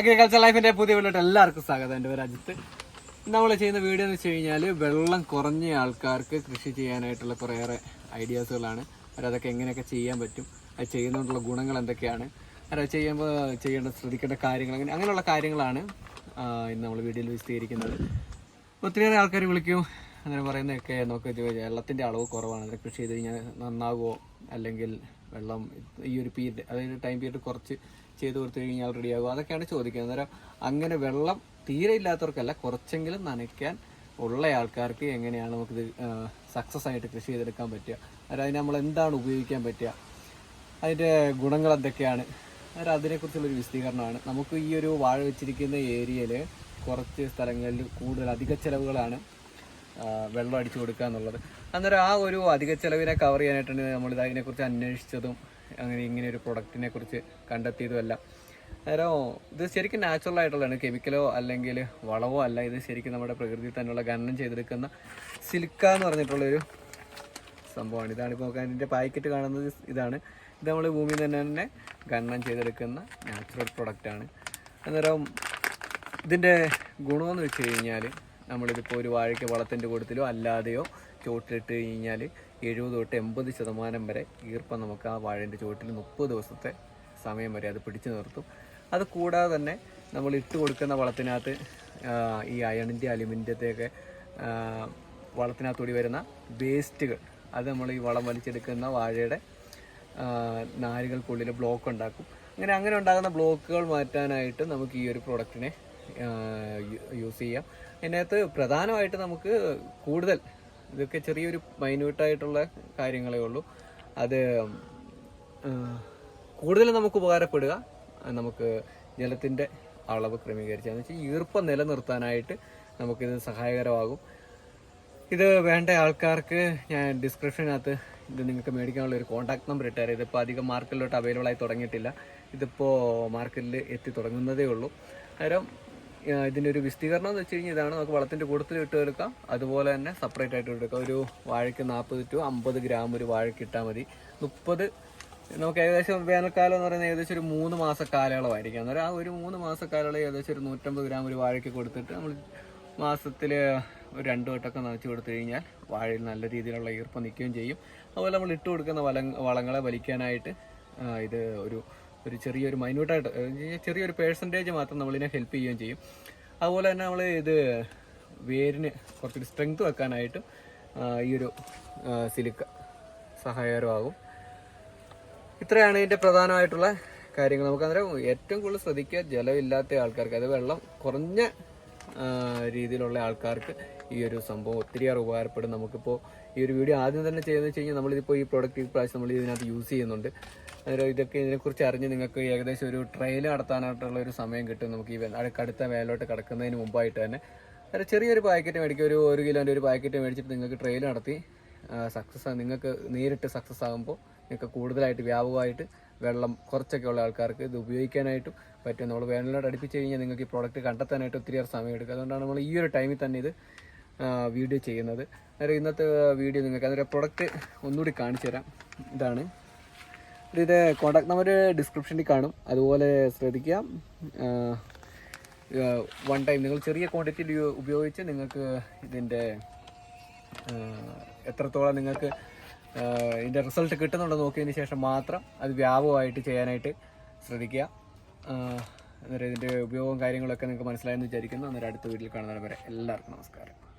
Agriculture ലൈഫിന്റെ പുതിയ വീട്ടിലോട്ട് എല്ലാവർക്കും സ്വാഗതം. എന്റെ പേര് അജിത്ത്. നമ്മൾ ചെയ്യുന്ന വീഡിയോ എന്ന് വെച്ച് കഴിഞ്ഞാൽ വെള്ളം കുറഞ്ഞ ആൾക്കാർക്ക് കൃഷി ചെയ്യാനായിട്ടുള്ള കുറേയേറെ ഐഡിയാസുകളാണ്. അവരതൊക്കെ എങ്ങനെയൊക്കെ ചെയ്യാൻ പറ്റും അത് ചെയ്യുന്നതുകൊണ്ടുള്ള ഗുണങ്ങൾ എന്തൊക്കെയാണ് അത് ചെയ്യുമ്പോൾ ചെയ്യേണ്ട ശ്രദ്ധിക്കേണ്ട കാര്യങ്ങൾ അങ്ങനെ അങ്ങനെയുള്ള കാര്യങ്ങളാണ് ഇന്ന് നമ്മൾ വീഡിയോയിൽ വിശദീകരിക്കുന്നത്. ഒത്തിരിയേറെ ആൾക്കാർ വിളിക്കും. അങ്ങനെ പറയുന്നതൊക്കെ നമുക്ക് വെള്ളത്തിന്റെ അളവ് കുറവാണ്. അങ്ങനെ കൃഷി ചെയ്ത് കഴിഞ്ഞാൽ നന്നാകുമോ അല്ലെങ്കിൽ വെള്ളം ഈ ഒരു പീരീഡ് അതായത് ടൈം പീരീഡ് കുറച്ച് ചെയ്ത് കൊടുത്തു കഴിഞ്ഞാൽ റെഡിയാകും അതൊക്കെയാണ് ചോദിക്കുന്നത്. അന്നേരം അങ്ങനെ വെള്ളം തീരെ ഇല്ലാത്തവർക്കല്ല കുറച്ചെങ്കിലും നനയ്ക്കാൻ ഉള്ള ആൾക്കാർക്ക് എങ്ങനെയാണ് നമുക്കിത് സക്സസ് ആയിട്ട് കൃഷി ചെയ്തെടുക്കാൻ പറ്റുക? അതായത് അതിന് നമ്മൾ എന്താണ് ഉപയോഗിക്കാൻ പറ്റുക? അതിന്റെ ഗുണങ്ങൾ എന്തൊക്കെയാണ്? അന്നേരം അതിനെക്കുറിച്ചുള്ളൊരു വിശദീകരണമാണ്. നമുക്ക് ഈ ഒരു വാഴ വെച്ചിരിക്കുന്ന ഏരിയയിൽ കുറച്ച് സ്ഥലങ്ങളിൽ കൂടുതൽ അധിക ചെലവുകളാണ് വെള്ളം അടിച്ചു കൊടുക്കുക എന്നുള്ളത്. അന്നേരം ആ ഒരു അധിക ചെലവിനെ കവർ ചെയ്യാനായിട്ടാണ് നമ്മൾ അതിനെക്കുറിച്ച് അന്വേഷിച്ചതും അങ്ങനെ ഇങ്ങനെ ഒരു പ്രൊഡക്റ്റിനെ കുറിച്ച് കണ്ടെത്തിയതുമല്ല. അന്നേരം ഇത് ശരിക്കും നാച്ചുറൽ ആയിട്ടുള്ളതാണ്. കെമിക്കലോ അല്ലെങ്കിൽ വളവോ അല്ല ഇത് ശരിക്കും നമ്മുടെ പ്രകൃതിയിൽ തന്നെയുള്ള ഖനനം ചെയ്തെടുക്കുന്ന സിൽക്ക എന്ന് പറഞ്ഞിട്ടുള്ളൊരു സംഭവമാണ്. ഇതാണ് ഇപ്പോൾ അതിന്റെ പാക്കറ്റ് കാണുന്നത്. ഇതാണ്. ഇത് നമ്മൾ ഭൂമിയിൽ തന്നെ തന്നെ ഖനനം ചെയ്തെടുക്കുന്ന നാച്ചുറൽ പ്രൊഡക്റ്റാണ് അന്നേരം ഇതിന്റെ ഗുണമെന്ന് വെച്ച് കഴിഞ്ഞാൽ നമ്മളിതിപ്പോൾ ഒരു വാഴയ്ക്ക് വളത്തിന്റെ കൂട്ടത്തിലോ അല്ലാതെയോ ചുവട്ടിലിട്ട് കഴിഞ്ഞാൽ എഴുപത് തൊട്ട് എൺപത് ശതമാനം വരെ ഈർപ്പം നമുക്ക് ആ വാഴേന്റെ ചുവട്ടിൽ മുപ്പത് ദിവസത്തെ സമയം വരെ അത് പിടിച്ചു നിർത്തും. അത് കൂടാതെ തന്നെ നമ്മൾ ഇട്ട് കൊടുക്കുന്ന വളത്തിനകത്ത് ഈ അയണിന്റെ അലുമിനിയത്തെയൊക്കെ വളത്തിനകത്തൂടി വരുന്ന വേസ്റ്റുകൾ. അത് നമ്മൾ ഈ വളം വലിച്ചെടുക്കുന്ന വാഴയുടെ നാരുകൾക്കുള്ളിൽ ബ്ലോക്ക് ഉണ്ടാക്കും. അങ്ങനെ അങ്ങനെ ഉണ്ടാകുന്ന ബ്ലോക്കുകൾ മാറ്റാനായിട്ട് നമുക്ക് ഈ ഒരു പ്രോഡക്റ്റിനെ യൂസ് ചെയ്യാം. അതിനകത്ത് പ്രധാനമായിട്ട് നമുക്ക് കൂടുതൽ ഇതൊക്കെ ചെറിയൊരു മൈന്യൂട്ടായിട്ടുള്ള കാര്യങ്ങളേ ഉള്ളൂ. അത് കൂടുതൽ നമുക്ക് ഉപകാരപ്പെടുക. നമുക്ക് ജലത്തിന്റെ അളവ് ക്രമീകരിച്ചാൽ വെച്ചാൽ ഈർപ്പം നിലനിർത്താനായിട്ട് നമുക്കിത് സഹായകരമാകും. ഇത് വേണ്ട ആൾക്കാർക്ക് ഞാൻ ഡിസ്ക്രിപ്ഷനകത്ത് ഇത് നിങ്ങൾക്ക് മേടിക്കാനുള്ള ഒരു കോൺടാക്ട് നമ്പർ ഇട്ടാറ് ഇതിപ്പോൾ അധികം മാർക്കറ്റിലോട്ട് അവൈലബിൾ ആയി തുടങ്ങിയിട്ടില്ല. ഇതിപ്പോൾ മാർക്കറ്റിൽ എത്തി തുടങ്ങുന്നതേ ഉള്ളൂ. അന്നേരം ഇതിന്റെ ഒരു വിസ്തീകരണം എന്ന് വെച്ച് കഴിഞ്ഞാൽ ഇതാണ് നമുക്ക് വളത്തിന്റെ കൂട്ടത്തിൽ ഇട്ട് എടുക്കാം അതുപോലെ തന്നെ സെപ്പറേറ്റ് ആയിട്ട് എടുക്കാം ഒരു വാഴയ്ക്ക് നാൽപ്പത് ടു അമ്പത് ഗ്രാം ഒരു വാഴയ്ക്ക് ഇട്ടാൽ മതി. മുപ്പത് നമുക്ക് ഏകദേശം വേനൽക്കാലം എന്ന് പറയുന്നത് ഏകദേശം ഒരു മൂന്ന് മാസ കാലയളവായിരിക്കും. അന്നേരം ആ ഒരു മൂന്ന് മാസ കാലയളവ് ഏകദേശം ഒരു നൂറ്റമ്പത് ഗ്രാം ഒരു വാഴയ്ക്ക് കൊടുത്തിട്ട് നമ്മൾ മാസത്തിൽ ഒരു രണ്ട് വട്ടമൊക്കെ നനച്ച് കൊടുത്തു കഴിഞ്ഞാൽ വാഴയിൽ നല്ല രീതിയിലുള്ള ഈർപ്പം നിൽക്കുകയും ചെയ്യും. അതുപോലെ നമ്മൾ ഇട്ട് കൊടുക്കുന്ന വളങ്ങളെ വലിക്കാനായിട്ട് ഇത് ഒരു ഒരു ചെറിയൊരു മൈന്യൂട്ടായിട്ട് ചെറിയൊരു പേഴ്സന്റേജ് മാത്രം നമ്മളിനെ ഹെൽപ്പ് ചെയ്യുകയും ചെയ്യും. അതുപോലെ തന്നെ നമ്മൾ ഇത് വേരിന് കുറച്ചൊരു സ്ട്രെങ്ത് വെക്കാനായിട്ട് ഈ ഒരു സിലിക്ക സഹായകരമാകും. ഇത്രയാണ് ഇതിന്റെ പ്രധാനമായിട്ടുള്ള കാര്യങ്ങൾ. നമുക്ക് അന്നേരം ഏറ്റവും കൂടുതൽ ശ്രദ്ധിക്കുക ജലമില്ലാത്ത ആൾക്കാർക്ക് അത് വെള്ളം കുറഞ്ഞ രീതിയിലുള്ള ആൾക്കാർക്ക് ഈ ഒരു സംഭവം ഒത്തിരിയേറെ ഉപകാരപ്പെടും നമുക്കിപ്പോൾ ഈ ഒരു വീഡിയോ ആദ്യം തന്നെ ചെയ്യുന്നത് വെച്ച് കഴിഞ്ഞാൽ നമ്മളിതിപ്പോൾ ഈ പ്രോഡക്റ്റ് പ്രാവശ്യം നമ്മൾ ഇതിനകത്ത് യൂസ് ചെയ്യുന്നുണ്ട്. അന്നേരം ഇതൊക്കെ ഇതിനെക്കുറിച്ച് അറിഞ്ഞ് നിങ്ങൾക്ക് ഏകദേശം ഒരു ട്രയൽ നടത്താനായിട്ടുള്ള ഒരു സമയം കിട്ടും നമുക്ക് ഈ അടുത്ത വേലോട്ട് കിടക്കുന്നതിന് മുമ്പായിട്ട് തന്നെ. അന്നേരം ചെറിയൊരു പാക്കറ്റ് മേടിക്കുക ഒരു ഒരു കിലോന്റെ ഒരു പാക്കറ്റ് മേടിച്ചിട്ട് നിങ്ങൾക്ക് ട്രയൽ നടത്തി സക്സസ് നിങ്ങൾക്ക് നേരിട്ട് സക്സസ് ആകുമ്പോൾ നിങ്ങൾക്ക് കൂടുതലായിട്ട് വ്യാപകമായിട്ട് വെള്ളം കുറച്ചൊക്കെ ഉള്ള ആൾക്കാർക്ക് ഇത് ഉപയോഗിക്കാനായിട്ടും പറ്റും. നമ്മൾ വേനലോട് അടുപ്പിച്ച് കഴിഞ്ഞാൽ നിങ്ങൾക്ക് ഈ പ്രോഡക്റ്റ് കണ്ടെത്താനായിട്ട് ഒത്തിരിയേറെ സമയം എടുക്കും അതുകൊണ്ടാണ് നമ്മൾ ഈ ഒരു ടൈമിൽ തന്നെ ഇത് വീഡിയോ ചെയ്യുന്നത്. അന്നേരം ഇന്നത്തെ വീഡിയോ നിങ്ങൾക്ക് അന്നേരം പ്രൊഡക്റ്റ് ഒന്നുകൂടി കാണിച്ചു തരാം. ഇതാണ്. ഇത് കോൺടാക്ട് നമ്പർ ഡിസ്ക്രിപ്ഷനിൽ കാണും. അതുപോലെ ശ്രദ്ധിക്കുക. വൺ ടൈം നിങ്ങൾ ചെറിയ ക്വാണ്ടിറ്റിയിൽ ഉപയോഗിച്ച് നിങ്ങൾക്ക് ഇതിന്റെ എത്രത്തോളം നിങ്ങൾക്ക് ഇതിന്റെ റിസൾട്ട് കിട്ടുന്നുണ്ടോ നോക്കിയതിന് ശേഷം മാത്രം അത് വ്യാപകമായിട്ട് ചെയ്യാനായിട്ട് ശ്രദ്ധിക്കുക. അന്നേരം ഇതിന്റെ ഉപയോഗവും കാര്യങ്ങളൊക്കെ നിങ്ങൾക്ക് മനസ്സിലായെന്ന് വിചാരിക്കുന്നു. അന്നേരം അടുത്ത വീട്ടിൽ കാണുന്നവരെ എല്ലാവർക്കും നമസ്കാരം.